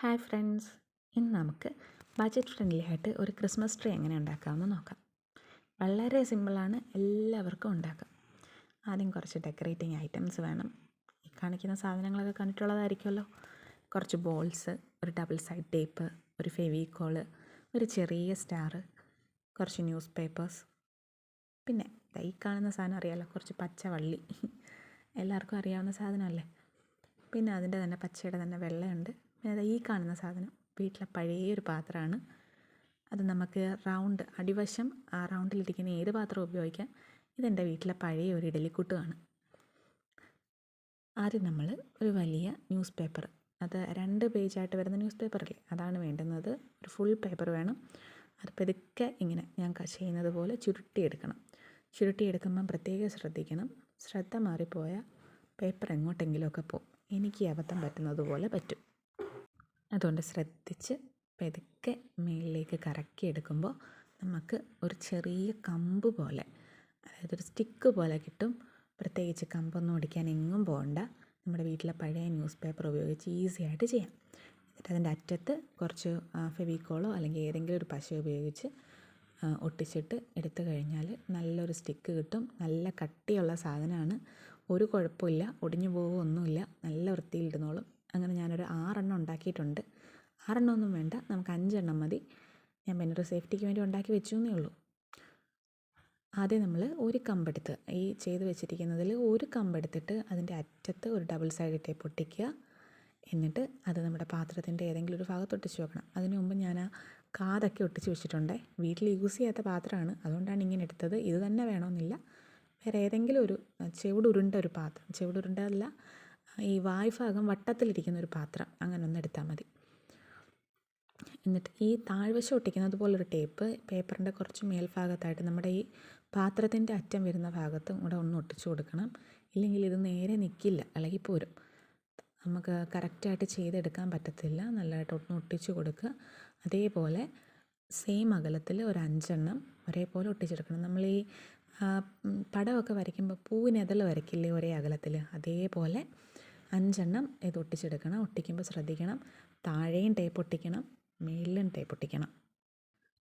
Hi friends. ഇന്ന് നമുക്ക് budget friendly ആയിട്ട് ഒരു ക്രിസ്മസ് ട്രീ എങ്ങനെ ഉണ്ടാക്കാമെന്ന് നോക്കാം. വളരെ സിമ്പിളാണ് എല്ലാവർക്കും ഉണ്ടാക്കാം. ആദ്യം കുറച്ച് ഡെക്കറേറ്റിംഗ് ഐറ്റംസ് വേണം. ഈ കാണിക്കുന്ന സാധനങ്ങളൊക്കെ കണ്ടിട്ടുള്ളതായിരിക്കുമല്ലോ. കുറച്ച് ബോൾസ് ഒരു ഡബിൾ സൈഡ് ടേപ്പ് ഒരു ഫെവിക്കോൾ ഒരു ചെറിയ സ്റ്റാർ കുറച്ച് ന്യൂസ് പേപ്പേഴ്സ്. പിന്നെ ഈ കാണുന്ന സാധനം അറിയാമല്ലോ കുറച്ച് പച്ചവള്ളി എല്ലാവർക്കും അറിയാവുന്ന സാധനമല്ലേ? പിന്നെ അതിന്റെ തന്നെ പച്ചയുടെ തന്നെ വെള്ളയുണ്ട്. പിന്നെ ഈ കാണുന്ന സാധനം വീട്ടിലെ പഴയ ഒരു പാത്രമാണ്. അത് നമുക്ക് റൗണ്ട് അടിവശം റൗണ്ടിലിരിക്കുന്ന ഏത് പാത്രം ഉപയോഗിക്കാം? ഇതെന്റെ വീട്ടിലെ പഴയ ഒരു ഇഡലിക്കുട്ടുമാണ്. ആദ്യം നമ്മൾ ഒരു വലിയ ന്യൂസ് പേപ്പർ അത് രണ്ട് പേജായിട്ട് വരുന്ന ന്യൂസ് പേപ്പറല്ലേ അതാണ് വേണ്ടുന്നത്. ഒരു ഫുൾ പേപ്പർ വേണം. അത് പതുക്കെ ഇങ്ങനെ ഞാൻ ചെയ്യുന്നത് പോലെ ചുരുട്ടിയെടുക്കണം. ചുരുട്ടിയെടുക്കുമ്പം പ്രത്യേകം ശ്രദ്ധിക്കണം. ശ്രദ്ധ മാറിപ്പോയാൽ പേപ്പർ എങ്ങോട്ടെങ്കിലുമൊക്കെ പോകും. എനിക്ക് അബദ്ധം പറ്റുന്നത് പോലെ പറ്റും. അതുകൊണ്ട് ശ്രദ്ധിച്ച് പതുക്കെ മുകളിലേക്ക് കറക്കി എടുക്കുമ്പോൾ നമുക്ക് ഒരു ചെറിയ കമ്പ് പോലെ അതായത് ഒരു സ്റ്റിക്ക് പോലെ കിട്ടും. പ്രത്യേകിച്ച് കമ്പൊന്നും ഒടിക്കാൻ എങ്ങും പോകണ്ട. നമ്മുടെ വീട്ടിലെ പഴയ ന്യൂസ് പേപ്പർ ഉപയോഗിച്ച് ഈസി ആയിട്ട് ചെയ്യാം. എന്നിട്ട് അതിന്റെ അറ്റത്ത് കുറച്ച് ഫെവിക്കോളോ അല്ലെങ്കിൽ ഏതെങ്കിലും ഒരു പശ ഉപയോഗിച്ച് ഒട്ടിച്ചിട്ട് എടുത്തു കഴിഞ്ഞാൽ നല്ലൊരു സ്റ്റിക്ക് കിട്ടും. നല്ല കട്ടിയുള്ള സാധനമാണ്. ഒരു കുഴപ്പമില്ല. ഒടിഞ്ഞു പോകുമൊന്നുമില്ല നല്ല വൃത്തിയിലിരുന്നോളും അങ്ങനെ ഞാനൊരു ആറെണ്ണം ഉണ്ടാക്കിയിട്ടുണ്ട്. ആറെണ്ണം ഒന്നും വേണ്ട. നമുക്ക് അഞ്ചെണ്ണം മതി. ഞാൻ പിന്നെ ഒരു സേഫ്റ്റിക്ക് വേണ്ടി ഉണ്ടാക്കി വെച്ചു എന്നേ ഉള്ളൂ. ആദ്യം നമ്മൾ ഒരു കമ്പെടുത്ത് ഈ ചെയ്ത് വെച്ചിരിക്കുന്നതിൽ ഒരു കമ്പെടുത്തിട്ട് അതിന്റെ അറ്റത്ത് ഒരു ഡബിൾ സൈഡ് ടേപ്പ് ഒട്ടിക്കുക എന്നിട്ട് അത് നമ്മുടെ പാത്രത്തിന്റെ ഏതെങ്കിലും ഒരു ഭാഗത്ത് ഒട്ടിച്ച് വെക്കണം. അതിനു മുമ്പ് ഞാൻ ആ കാതൊക്കെ ഒട്ടിച്ച് വെച്ചിട്ടുണ്ട്. വീട്ടിൽ യൂസ് ചെയ്യാത്ത പാത്രമാണ്. അതുകൊണ്ടാണ് ഇങ്ങനെ എടുത്തത്. ഇത് തന്നെ വേണമെന്നില്ല. വേറെ ഏതെങ്കിലും ഒരു ചെവിടുരുണ്ട ഒരു പാത്രം. ചെവിടുരുണ്ടല്ല ഈ വായ്ഭാഗം വട്ടത്തിലിരിക്കുന്ന ഒരു പാത്രം. അങ്ങനെ ഒന്ന് എടുത്താൽ മതി. എന്നിട്ട് ഈ താഴ്വശം ഒട്ടിക്കുന്നത് പോലൊരു ടേപ്പ് പേപ്പറിന്റെ കുറച്ച് മേൽഭാഗത്തായിട്ട് നമ്മുടെ ഈ പാത്രത്തിന്റെ അറ്റം വരുന്ന ഭാഗത്തും കൂടെ ഒന്ന് ഒട്ടിച്ചു കൊടുക്കണം. ഇല്ലെങ്കിൽ ഇത് നേരെ നിൽക്കില്ല അല്ലെങ്കിൽ പോരും. നമുക്ക് കറക്റ്റായിട്ട് ചെയ്തെടുക്കാൻ പറ്റത്തില്ല. നല്ലതായിട്ട് ഒന്ന് ഒട്ടിച്ചു കൊടുക്കുക. അതേപോലെ സെയിം അകലത്തിൽ ഒരു അഞ്ചെണ്ണം ഒരേപോലെ ഒട്ടിച്ചെടുക്കണം. നമ്മൾ ഈ പടമൊക്കെ വരയ്ക്കുമ്പോൾ പൂവിനെതൾ വരയ്ക്കില്ലേ ഒരേ അകലത്തിൽ അതേപോലെ അഞ്ചെണ്ണം ഇത് ഒട്ടിച്ചെടുക്കണം. ഒട്ടിക്കുമ്പോൾ ശ്രദ്ധിക്കണം. താഴെയും ടേപ്പ് ഒട്ടിക്കണം. മേലിലും ടേപ്പ് ഒട്ടിക്കണം.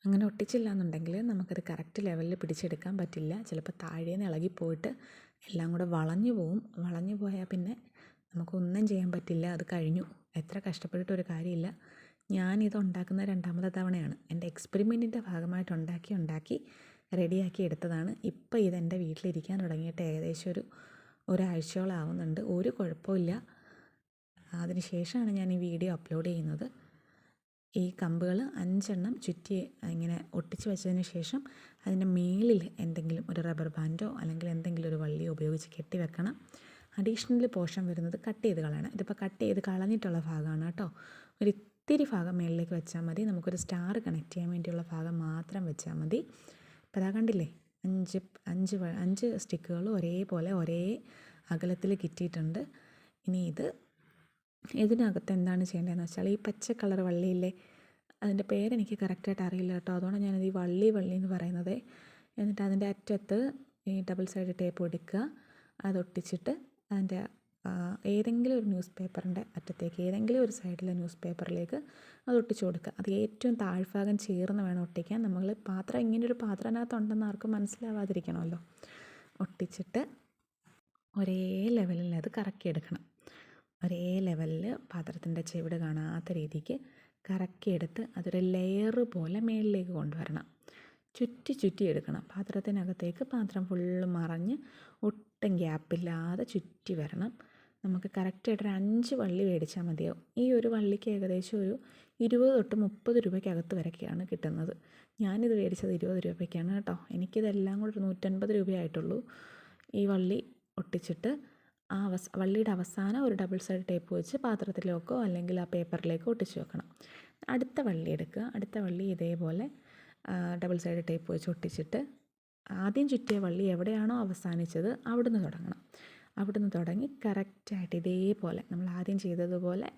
അങ്ങനെ ഒട്ടിച്ചില്ല എന്നുണ്ടെങ്കിൽ നമുക്കത് കറക്റ്റ് ലെവലിൽ പിടിച്ചെടുക്കാൻ പറ്റില്ല. ചിലപ്പോൾ താഴേന്ന് ഇളകിപ്പോയിട്ട് എല്ലാം കൂടെ വളഞ്ഞു പോവും. വളഞ്ഞു പോയാൽ പിന്നെ നമുക്കൊന്നും ചെയ്യാൻ പറ്റില്ല. അത് കഴിഞ്ഞു. എത്ര കഷ്ടപ്പെട്ടിട്ടൊരു കാര്യമില്ല. ഞാനിത് ഉണ്ടാക്കുന്ന രണ്ടാമത്തെ തവണയാണ്. എന്റെ എക്സ്പെരിമെന്റിന്റെ ഭാഗമായിട്ട് ഉണ്ടാക്കി ഉണ്ടാക്കി റെഡിയാക്കി എടുത്തതാണ്. ഇപ്പോൾ ഇതെന്റെ വീട്ടിലിരിക്കാൻ തുടങ്ങിയിട്ട് ഏകദേശം ഒരു ഒരാഴ്ചയോളാവുന്നുണ്ട്. ഒരു കുഴപ്പമില്ല. അതിന് ശേഷമാണ് ഞാൻ ഈ വീഡിയോ അപ്ലോഡ് ചെയ്യുന്നത്. ഈ കമ്പുകൾ അഞ്ചെണ്ണം ചുറ്റി ഇങ്ങനെ ഒട്ടിച്ച് വെച്ചതിന് ശേഷം അതിന്റെ മേളിൽ എന്തെങ്കിലും ഒരു റബ്ബർ ബാൻഡോ അല്ലെങ്കിൽ എന്തെങ്കിലും ഒരു വള്ളിയോ ഉപയോഗിച്ച് കെട്ടി വെക്കണം. അഡീഷണൽ പോർഷൻ വരുന്നത് കട്ട് ചെയ്ത് കളയണം. ഇതിപ്പോൾ കട്ട് ചെയ്ത് കളഞ്ഞിട്ടുള്ള ഭാഗമാണ് കേട്ടോ. ഒരു ഇത്തിരി ഭാഗം മേളിലേക്ക് വെച്ചാൽ മതി. നമുക്കൊരു സ്റ്റാർ കണക്ട് ചെയ്യാൻ വേണ്ടിയുള്ള ഭാഗം മാത്രം വെച്ചാൽ മതി. ഇപ്പോൾ അതാ കണ്ടില്ലേ? അഞ്ച് അഞ്ച് അഞ്ച് സ്റ്റിക്കുകൾ ഒരേപോലെ ഒരേ അകലത്തിൽ കിട്ടിയിട്ടുണ്ട്. ഇനി ഇത് ഇതിനകത്ത് എന്താണ് ചെയ്യേണ്ടതെന്ന് വെച്ചാൽ ഈ പച്ച കളർ വള്ളിയില്ലേ അതിന്റെ പേരെനിക്ക് കറക്റ്റായിട്ട് അറിയില്ല കേട്ടോ. അതുകൊണ്ട് ഞാനത് ഈ വള്ളി വള്ളി എന്ന് പറയുന്നത്. എന്നിട്ട് അതിന്റെ അറ്റത്ത് ഈ ഡബിൾ സൈഡ് ടേപ്പ് എടുക്കുക അതൊട്ടിച്ചിട്ട് അതിന്റെ ഏതെങ്കിലും ഒരു ന്യൂസ് പേപ്പറിന്റെ അറ്റത്തേക്ക് ഏതെങ്കിലും ഒരു സൈഡിലെ ന്യൂസ് പേപ്പറിലേക്ക് അത് ഒട്ടിച്ചു കൊടുക്കുക. അത് ഏറ്റവും താഴ്ഭാഗം ചേർന്ന് വേണം ഒട്ടിക്കാൻ. നമ്മൾ പാത്രം ഇങ്ങനെ ഒരു പാത്രം ഉണ്ടെന്ന് ആർക്കും മനസ്സിലാവാതിരിക്കണമല്ലോ. ഒട്ടിച്ചിട്ട് ഒരേ ലെവലിൽ അത് കറക്കി എടുക്കണം ഒരേ ലെവലിൽ പാത്രത്തിന്റെ ചെവിട് കാണാത്ത രീതിക്ക് കറക്കി എടുത്ത് അതൊരു ലെയർ പോലെ മേളിലേക്ക് കൊണ്ടുവരണം. ചുറ്റി ചുറ്റി എടുക്കണം. പാത്രത്തിനകത്തേക്ക് പാത്രം ഫുള്ള് മറഞ്ഞ് ഒട്ടും ഗ്യാപ്പില്ലാതെ ചുറ്റി വരണം. നമുക്ക് കറക്റ്റായിട്ടൊരു അഞ്ച് വള്ളി മേടിച്ചാൽ മതിയാവും. ഈ ഒരു വള്ളിക്ക് ഏകദേശം ഒരു ഇരുപത് തൊട്ട് മുപ്പത് രൂപയ്ക്കകത്ത് വരെയൊക്കെയാണ് കിട്ടുന്നത്. ഞാനിത് മേടിച്ചത് ഇരുപത് രൂപയ്ക്കാണ് കേട്ടോ. എനിക്കിതെല്ലാം കൂടെ ഒരു നൂറ്റൻപത് രൂപയായിട്ടുള്ളൂ ഈ വള്ളി ഒട്ടിച്ചിട്ട് ആ അവസ വള്ളിയുടെ അവസാനം ഒരു ഡബിൾ സൈഡ് ടേപ്പ് വെച്ച് പാത്രത്തിലേക്കോ അല്ലെങ്കിൽ ആ പേപ്പറിലേക്കോ ഒട്ടിച്ച് വെക്കണം. അടുത്ത വള്ളി എടുക്കുക. അടുത്ത വള്ളി ഇതേപോലെ ഡബിൾ സൈഡ് ടേപ്പ് വെച്ച് ഒട്ടിച്ചിട്ട് ആദ്യം ചുറ്റിയ വള്ളി എവിടെയാണോ അവസാനിച്ചത് അവിടുന്ന് തുടങ്ങണം. അവിടുന്ന് തുടങ്ങി കറക്റ്റായിട്ട് ഇതേപോലെ നമ്മൾ ആദ്യം ചെയ്തതുപോലെ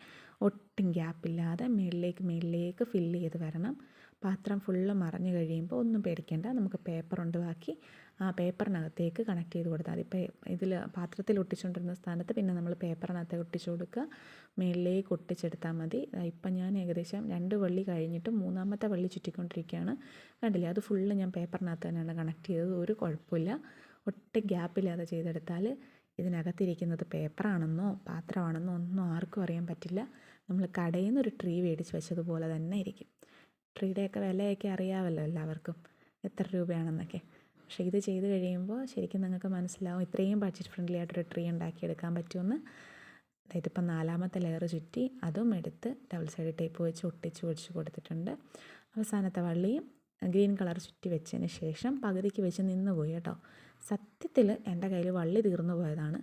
ഒട്ടും ഗ്യാപ്പില്ലാതെ മേളിലേക്ക് മേളിലേക്ക് ഫില്ല് ചെയ്ത് വരണം. പാത്രം ഫുള്ള് മറഞ്ഞു കഴിയുമ്പോൾ ഒന്നും പേടിക്കേണ്ട. നമുക്ക് പേപ്പർ ഉണ്ടാക്കി ആ പേപ്പറിനകത്തേക്ക് കണക്ട് ചെയ്ത് കൊടുത്താൽ മതി. ഇതിൽ പാത്രത്തിൽ ഒട്ടിച്ചുകൊണ്ടിരുന്ന സ്ഥാനത്ത് പിന്നെ നമ്മൾ പേപ്പറിനകത്ത് ഒട്ടിച്ചു കൊടുക്കുക. മേളിലേക്ക് ഒട്ടിച്ചെടുത്താൽ മതി. ഇപ്പം ഞാൻ ഏകദേശം രണ്ട് വള്ളി കഴിഞ്ഞിട്ട് മൂന്നാമത്തെ വള്ളി ചുറ്റിക്കൊണ്ടിരിക്കുകയാണ്. കണ്ടില്ലേ? അത് ഫുള്ള് ഞാൻ പേപ്പറിനകത്ത് തന്നെയാണ് കണക്ട് ചെയ്തത്. ഒരു കുഴപ്പമില്ല. ഒട്ടും ഗ്യാപ്പില്ലാതെ ചെയ്തെടുത്താൽ ഇതിനകത്തിരിക്കുന്നത് പേപ്പറാണെന്നോ പാത്രമാണെന്നോ ഒന്നും ആർക്കും അറിയാൻ പറ്റില്ല. നമ്മൾ കടയിൽ നിന്ന് ഒരു ട്രീ മേടിച്ച് വെച്ചതുപോലെ തന്നെ ഇരിക്കും. ട്രീയുടെയൊക്കെ വിലയൊക്കെ അറിയാമല്ലോ എല്ലാവർക്കും എത്ര രൂപയാണെന്നൊക്കെ. പക്ഷേ ഇത് ചെയ്ത് കഴിയുമ്പോൾ ശരിക്കും നിങ്ങൾക്ക് മനസ്സിലാവും ഇത്രയും ബഡ്ജറ്റ് ഫ്രണ്ട്ലി ആയിട്ടൊരു ട്രീ ഉണ്ടാക്കിയെടുക്കാൻ പറ്റുമെന്ന്. അതായത് ഇപ്പം നാലാമത്തെ ലെയർ ചുറ്റി അതും എടുത്ത് ഡബിൾ സൈഡ് ടേപ്പ് വെച്ച് ഒട്ടിച്ച് ഒടിച്ച് കൊടുത്തിട്ടുണ്ട്. അവസാനത്തെ വള്ളിയും ഗ്രീൻ കളർ ചുറ്റി വെച്ചതിന് ശേഷം പകുതിക്ക് വെച്ച് നിന്ന് പോയി കേട്ടോ. സത്യത്തിൽ എന്റെ കയ്യിൽ വള്ളി തീർന്നു പോയതാണ്.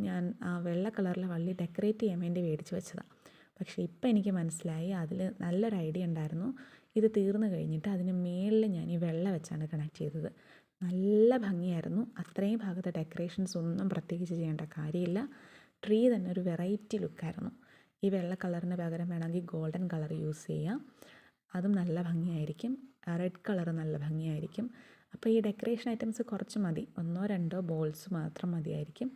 ഞാൻ ആ വെള്ള കളറിലെ വള്ളി ഡെക്കറേറ്റ് ചെയ്യാൻ വേണ്ടി മേടിച്ച് വെച്ചതാണ് പക്ഷേ ഇപ്പം എനിക്ക് മനസ്സിലായി അതിൽ നല്ലൊരു ഐഡിയ ഉണ്ടായിരുന്നു. ഇത് തീർന്നു കഴിഞ്ഞിട്ട് അതിന് മേളിൽ ഞാൻ ഈ വെള്ള വെച്ചാണ് കണക്ട് ചെയ്തത്. നല്ല ഭംഗിയായിരുന്നു. അത്രയും ഭാഗത്തെ ഡെക്കറേഷൻസ് ഒന്നും പ്രത്യേകിച്ച് ചെയ്യേണ്ട കാര്യമില്ല. ട്രീ തന്നെ ഒരു വെറൈറ്റി ലുക്കായിരുന്നു. ഈ വെള്ള കളറിന് പകരം വേണമെങ്കിൽ ഗോൾഡൻ കളർ യൂസ് ചെയ്യാം. അതും നല്ല ഭംഗിയായിരിക്കും. റെഡ് കളർ നല്ല ഭംഗിയായിരിക്കും. അപ്പോൾ ഈ ഡെക്കറേഷൻ ഐറ്റംസ് കുറച്ച് മതി. ഒന്നോ രണ്ടോ ബോൾസ് മാത്രം മതിയായിരിക്കും.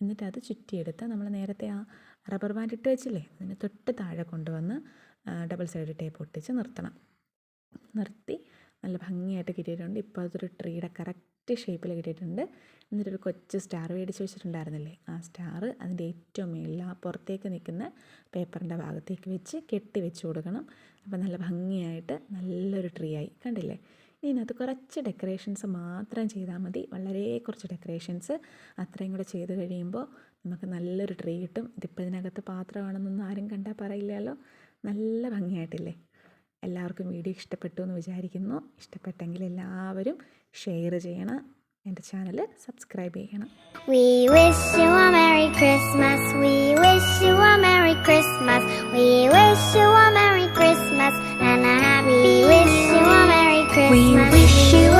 എന്നിട്ട് അത് ചുറ്റിയെടുത്ത് നമ്മൾ നേരത്തെ ആ റബ്ബർ ബാൻഡ് ഇട്ട് വെച്ചില്ലേ? അതിന് തൊട്ട് താഴെ കൊണ്ടുവന്ന് ഡബിൾ സൈഡ് ടേപ്പ് ഒട്ടിച്ച് നിർത്തണം. നിർത്തി നല്ല ഭംഗിയായിട്ട് കിട്ടിയിട്ടുണ്ട്. ഇപ്പോൾ അതൊരു ട്രീയുടെ കറക്റ്റ് ഷേപ്പിൽ കിട്ടിയിട്ടുണ്ട്. എന്നിട്ടൊരു കൊച്ചു സ്റ്റാർ മേടിച്ച് വെച്ചിട്ടുണ്ടായിരുന്നില്ലേ? ആ സ്റ്റാർ അതിന്റെ ഏറ്റവും മേളിൽ ആ പുറത്തേക്ക് നിൽക്കുന്ന പേപ്പറിന്റെ ഭാഗത്തേക്ക് വെച്ച് കെട്ടി വെച്ച് കൊടുക്കണം. അപ്പോൾ നല്ല ഭംഗിയായിട്ട് നല്ലൊരു ട്രീ ആയി. കണ്ടില്ലേ? ഇതിനകത്ത് കുറച്ച് ഡെക്കറേഷൻസ് മാത്രം ചെയ്താൽ മതി. വളരെ കുറച്ച് ഡെക്കറേഷൻസ് അത്രയും കൂടെ ചെയ്ത് കഴിയുമ്പോൾ നമുക്ക് നല്ലൊരു ട്രീ കിട്ടും. ഇതിപ്പോൾ ഇതിനകത്ത് പാത്രമാണെന്നൊന്നും ആരും കണ്ടാൽ പറയില്ലല്ലോ. നല്ല ഭംഗിയായിട്ടില്ലേ? എല്ലാവർക്കും വീഡിയോ ഇഷ്ടപ്പെട്ടു എന്ന് വിചാരിക്കുന്നു ഇഷ്ടപ്പെട്ടെങ്കിൽ എല്ലാവരും ഷെയർ ചെയ്യണം എന്റെ ചാനൽ സബ്സ്ക്രൈബ് ചെയ്യണം We wish you a Merry Christmas We wish you a Merry Christmas We wish you a Merry Christmas and a happy We wish you a Merry Christmas We wish you a